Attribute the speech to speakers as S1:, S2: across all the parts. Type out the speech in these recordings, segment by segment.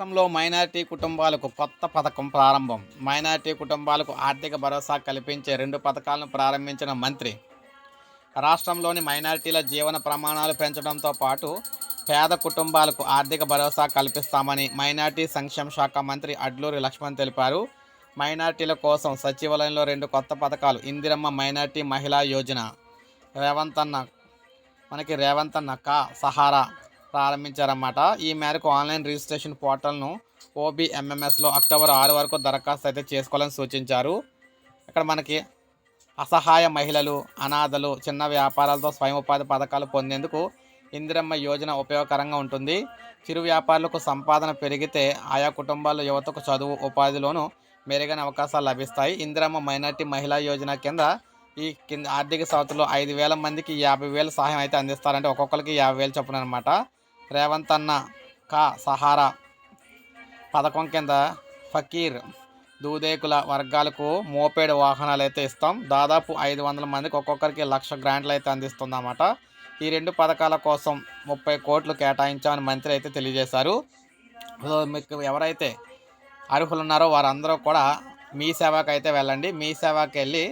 S1: రాష్ట్రంలో మైనారిటీ కుటుంబాలకు కొత్త పథకం ప్రారంభం. మైనారిటీ కుటుంబాలకు ఆర్థిక భరోసా కల్పించే రెండు పథకాలను ప్రారంభించిన మంత్రి. రాష్ట్రంలోని మైనారిటీల జీవన ప్రమాణాలు పెంచడంతో పాటు పేద కుటుంబాలకు ఆర్థిక భరోసా కల్పిస్తామని మైనార్టీ సంక్షేమ శాఖ మంత్రి అడ్లూరి లక్ష్మణ్ తెలిపారు. మైనార్టీల కోసం సచివాలయంలో రెండు కొత్త పథకాలు ఇందిరమ్మ మైనారిటీ మహిళా యోజన. రేవంత్ అన్న మనకి రేవంత్ అన్న కా సహారా ప్రారంభించారన్నమాట. ఈ మేరకు ఆన్లైన్ రిజిస్ట్రేషన్ పోర్టల్ను ఓబీఎంఎంఎస్లో అక్టోబర్ ఆరు వరకు దరఖాస్తు అయితే చేసుకోవాలని సూచించారు. ఇక్కడ మనకి అసహాయ మహిళలు అనాథలు చిన్న వ్యాపారాలతో స్వయం ఉపాధి పథకాలు పొందేందుకు ఇందిరమ్మ యోజన ఉపయోగకరంగా ఉంటుంది. చిరు వ్యాపారులకు సంపాదన పెరిగితే ఆయా కుటుంబాల యువతకు చదువు ఉపాధిలోనూ మెరుగైన అవకాశాలు లభిస్తాయి. ఇందిరమ్మ మైనార్టీ మహిళా యోజన కింద ఈ కింద ఆర్థిక సంవత్సరంలో ఐదు వేల మందికి యాభై వేల సహాయం అయితే అందిస్తారంటే ఒక్కొక్కరికి యాభై వేలు చొప్పున అనమాట రేవంత్ అన్న కా సహారా. పథకం కింద ఫకీర్ దూదేకుల వర్గాలకు మోపేడ్ వాహనాలు అయితే ఇస్తాం. దాదాపు ఐదు వందల మందికి ఒక్కొక్కరికి లక్ష గ్రాంట్లు అయితే అందిస్తుందన్నమాట. ఈ రెండు పథకాల కోసం ముప్పై కోట్లు కేటాయించామని మంత్రి అయితే తెలియజేశారు. మీకు ఎవరైతే అర్హులు ఉన్నారో వారందరూ కూడా మీ సేవకు అయితే వెళ్ళండి. మీ సేవకు వెళ్ళి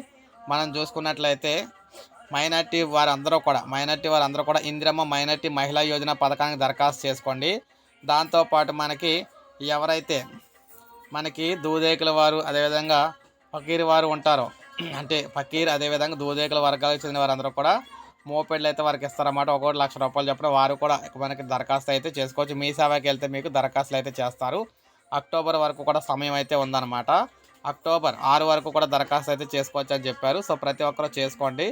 S1: మనం చూసుకున్నట్లయితే మైనార్టీ వారందరూ కూడా మైనార్టీ వారందరూ కూడా ఇందిరమ్మ మైనార్టీ మహిళా యోజన పథకానికి దరఖాస్తు చేసుకోండి. దాంతోపాటు మనకి ఎవరైతే మనకి దూదేకుల వారు అదేవిధంగా ఫకీర్ వారు ఉంటారో అంటే ఫకీర్ అదేవిధంగా దూదేకుల వర్గాలకు చెందిన వారందరూ కూడా మోపెడ్లు అయితే వారికి ఇస్తారన్నమాట. ఒకటి లక్ష రూపాయలు చెప్పిన వారు కూడా మనకి దరఖాస్తు అయితే చేసుకోవచ్చు. మీ సేవకి వెళ్తే మీకు దరఖాస్తులు అయితే చేస్తారు. అక్టోబర్ వరకు కూడా సమయం అయితే ఉందన్నమాట. అక్టోబర్ ఆరు వరకు కూడా దరఖాస్తు అయితే చేసుకోవచ్చు అని చెప్పారు. సో ప్రతి ఒక్కరూ చేసుకోండి.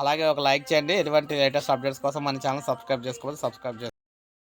S1: అలాగే ఒక లైక్ చేయండి. ఎటువంటి లేటెస్ట్ అప్డేట్స్ కోసం మన ఛానల్ సబ్స్క్రైబ్ చేసుకోవాలి సబ్స్క్రైబ్ చేసుకోండి